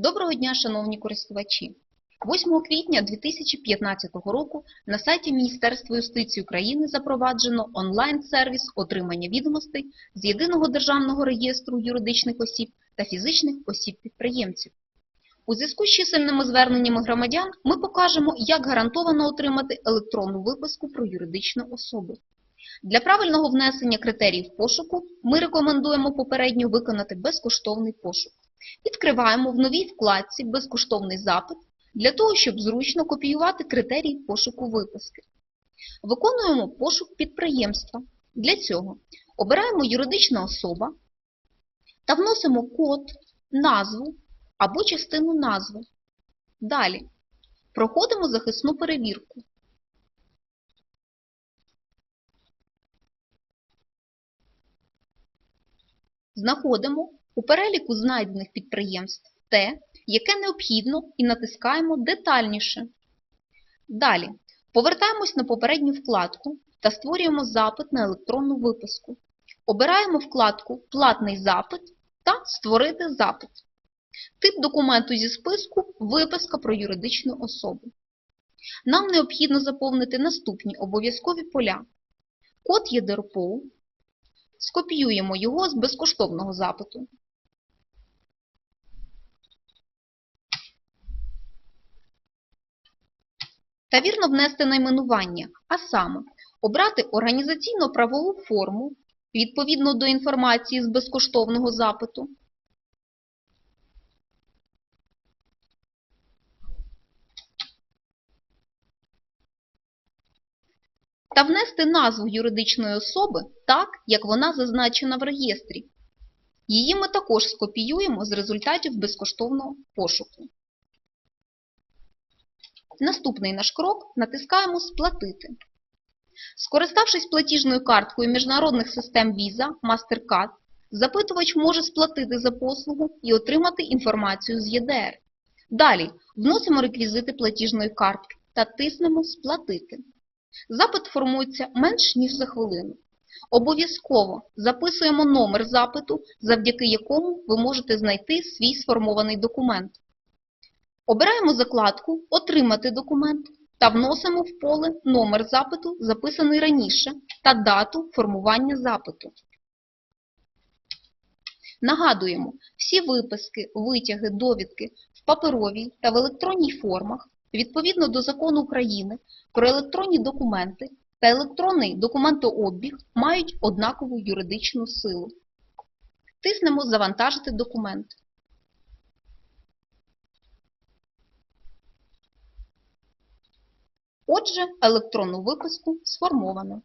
Доброго дня, шановні користувачі! 8 квітня 2015 року на сайті Міністерства юстиції України запроваджено онлайн-сервіс отримання відомостей з Єдиного державного реєстру юридичних осіб та фізичних осіб-підприємців. У зв'язку з чисельними зверненнями громадян ми покажемо, як гарантовано отримати електронну виписку про юридичну особу. Для правильного внесення критеріїв пошуку ми рекомендуємо попередньо виконати безкоштовний пошук. Відкриваємо в новій вкладці Безкоштовний запит для того, щоб зручно копіювати критерії пошуку виписки. Виконуємо пошук підприємства. Для цього обираємо юридична особа та вносимо код, назву або частину назви. Далі проходимо захисну перевірку. Знаходимо у переліку знайдених підприємств те, яке необхідно, і натискаємо детальніше. Далі повертаємось на попередню вкладку та створюємо запит на електронну виписку. Обираємо вкладку Платний запит та Створити запит. Тип документу зі списку Виписка про юридичну особу. Нам необхідно заповнити наступні обов'язкові поля. Код ЄДРПО. Скопіюємо його з безкоштовного запиту. Та вірно внести найменування, а саме обрати організаційно-правову форму відповідно до інформації з безкоштовного запиту, та внести назву юридичної особи так, як вона зазначена в реєстрі. Її ми також скопіюємо з результатів безкоштовного пошуку. Наступний наш крок натискаємо Сплатити. Скориставшись платіжною карткою міжнародних систем Visa, MasterCard, запитувач може сплатити за послугу і отримати інформацію з ЄДР. Далі вносимо реквізити платіжної картки та тиснемо Сплатити. Запит формується менш ніж за хвилину. Обов'язково записуємо номер запиту, завдяки якому ви можете знайти свій сформований документ. Обираємо закладку Отримати документ та вносимо в поле номер запиту, записаний раніше, та дату формування запиту. Нагадуємо, всі виписки, витяги, довідки в паперовій та в електронній формах відповідно до Закону України про електронні документи та електронний документообіг мають однакову юридичну силу. Тиснемо Завантажити документ. Отже, електронну виписку сформовано.